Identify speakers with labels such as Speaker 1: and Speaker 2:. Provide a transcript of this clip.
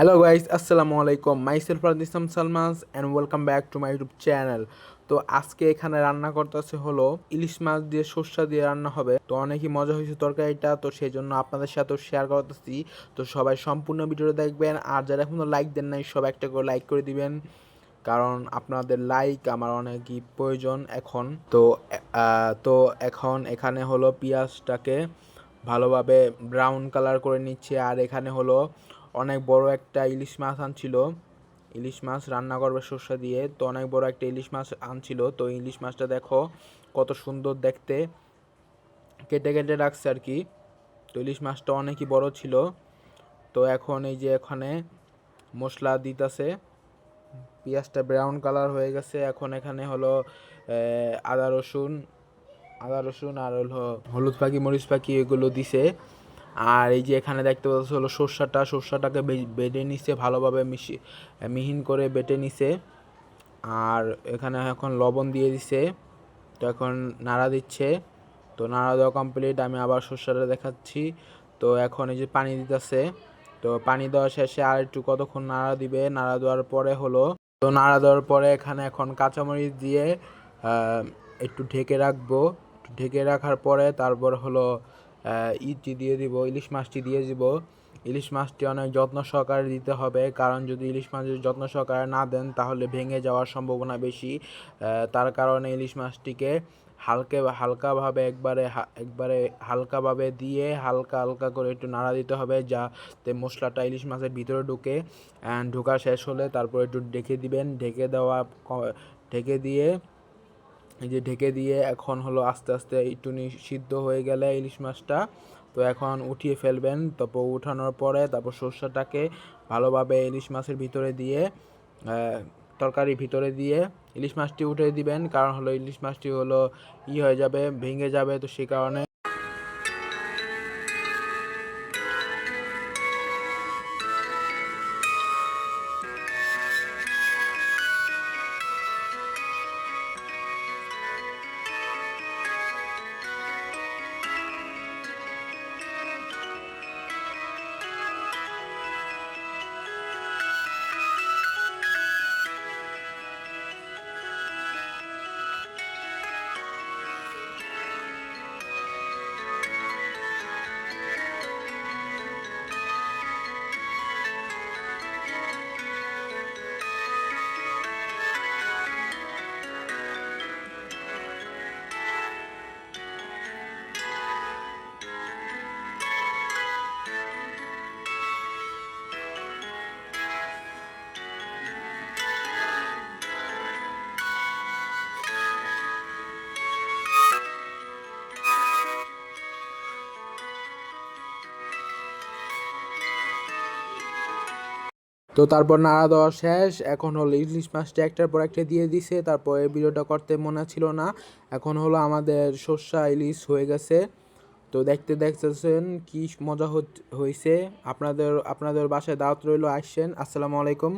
Speaker 1: Hello guys আসসালামু আলাইকুম myself Islam Salmas and welcome back to my YouTube channel তো আজকে এখানে রান্না করতেছে হলো ইলিশ মাছ দিয়ে সর্ষা দিয়ে রান্না হবে। তো অনেকই মজা হয়েছে তরকারিটা, তো সেই জন্য আপনাদের সাথেও শেয়ার করতেছি। তো সবাই সম্পূর্ণ ভিডিওটা দেখবেন, আর যারা এখনও লাইক দেন নাই সব একটা করে লাইক করে দিবেন। কারণ আপনাদের লাইক আমার অনেকই প্রয়োজন এখন। তো তো এখন এখানে হলো পেঁয়াজটাকে ভালোভাবে ব্রাউন কালার করে নিচ্ছে, আর এখানে হলো অনেক বড় একটা ইলিশ মাছ আনছিল। ইলিশ মাছ রান্না করবে সর্ষে দিয়ে। তো অনেক বড় একটা ইলিশ মাছ আনছিল। তো ইলিশ মাছটা দেখো কত সুন্দর দেখতে। কেটে কেটে রাখছে আর কি। তো ইলিশ মাছটা অনেকই বড় ছিল। তো এখন এই যে এখানে মশলা দিতেছে। পেঁয়াজটা ব্রাউন কালার হয়ে গেছে। এখন এখানে হলো আদা রসুন আদা রসুন আর হলো হলুদ পাখি, মরিচ পাখি এগুলো দিছে। আর এই যে এখানে দেখতে পাচ্ছ হলো সর্ষাটা, সর্ষাটাকে বেটে নিছে ভালোভাবে মিশি, মিহিন করে বেটে নিছে। আর এখানে এখন লবণ দিয়ে দিছে, তো এখন নাড়া দিচ্ছে। তো নাড়া দেওয়া কমপ্লিট আমি আবার সর্ষাটা দেখাচ্ছি। তো এখন এই যে পানি দিতেছে, তো পানি দেওয়া শেষে আর একটু কতক্ষণ নাড়া দিবে? নাড়া দেওয়ার পরে হলো, তো নাড়া দেওয়ার পরে এখানে এখন কাঁচামরিচ দিয়ে একটু ঢেকে রাখব। ঢেকে রাখার পরে তারপর হলো ইটি দিয়ে দিব, ইলিশ মাছটি দিয়ে দিব। ইলিশ মাছটি অনেক যত্ন সহকারে দিতে হবে, কারণ যদি ইলিশ মাছ যত্ন সহকারে না দেন, তাহলে ভেঙে যাওয়ার সম্ভাবনা বেশি। তার কারণে ইলিশ মাছটিকে হালকে, হালকাভাবে একবারে একবারে হালকাভাবে দিয়ে হালকা হালকা করে একটু নাড়া দিতে হবে, যাতে মশলাটা ইলিশ মাছের ভিতরে ঢুকে ঢোকা শেষ হলে তারপর একটু ঢেকে দিবেন। ঢেকে দেওয়া ঢেকে দিয়ে যে ঢেকে দিয়ে এখন হলো আস্তে আস্তে একটুনি সিদ্ধ হয়ে গেলে ইলিশ মাছটা। তো এখন উঠিয়ে ফেলবেন। তারপর উঠানোর পরে তারপর সর্ষেটাকে ভালোভাবে ইলিশ মাছের ভিতরে দিয়ে তরকারির ভিতরে দিয়ে ইলিশ মাছটি উঠে দিবেন। কারণ হলো ইলিশ মাছটি হলো ই হয়ে যাবে, ভেঙে যাবে তো সে কারণে তো তারপর নাড়া দেওয়া শেষ। এখন হলো ইলিশ মাছটা একটার পর একটা দিয়ে দিছে। তারপর এই ভিডিওটা করতে মনে ছিল না। এখন হলো আমাদের সর্ষা ইলিশ হয়ে গেছে। তো দেখতে দেখতেছেন কি মজা হয়েছে আপনাদের আপনাদের বাসায় দাওয়াত রইল আসছেন আসসালামু আলাইকুম।